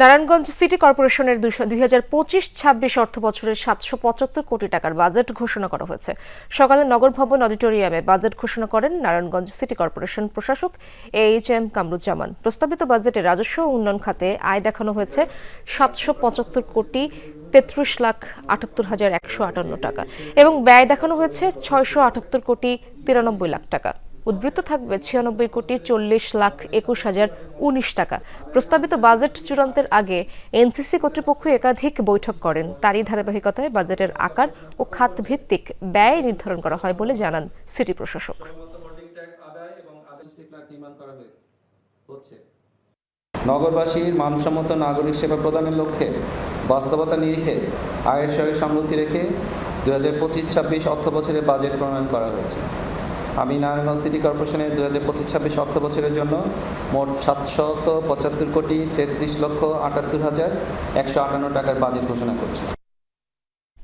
Narayanganj city কর্পোরেশনের দুই হাজার পঁচিশ, ছাব্বিশ অর্থ বছরের সাতশো পঁচাত্তর কোটি টাকার বাজেট ঘোষণা করা হয়েছে। সকালে নগর ভবন অডিটোরিয়ামে বাজেট ঘোষণা করেন নারায়ণগঞ্জ সিটি কর্পোরেশন প্রশাসক এইচ এম কামরুজ্জামান। প্রস্তাবিত বাজেটে রাজস্ব উন্নয়ন খাতে আয় দেখানো হয়েছে সাতশো পঁচাত্তর কোটি তেত্রিশ লাখ আটাত্তর হাজার একশো আটান্ন টাকা এবং ব্যয় দেখানো হয়েছে ছয়শো আটাত্তর কোটি তিরানব্বই লাখ টাকা। উদ্বৃত্ত থাকবে ছিয়ানব্বই কোটি চল্লিশ লাখ একুশ হাজার উনিশ টাকা। প্রস্তাবিত বাজেট চূড়ান্তের আগে এনসিসি কর্তৃপক্ষ একাধিক বৈঠক করেন। তারই ধারাবাহিকতায় বাজেটের আকার ও খাত ভিত্তিক ব্যয় নির্ধারণ করা হয় বলে জানান সিটি প্রশাসক। নগরবাসীর মানসম্মত নাগরিক সেবা প্রদানের লক্ষ্যে বাস্তবতা নিরিখে আয়ের সঙ্গে সংগতি রেখে দু হাজার পঁচিশ ছাব্বিশ অর্থ বছরে বাজেট প্রণয়ন করা হয়েছে। আমি নারায়ণগঞ্জ সিটি কর্পোরেশনের দু হাজার পঁচিশ ছাব্বিশ অর্থ বছরের জন্য মোট সাতশত পঁচাত্তর কোটি তেত্রিশ লক্ষ আটাত্তর হাজার একশো আটান্ন টাকার বাজেট ঘোষণা করছি।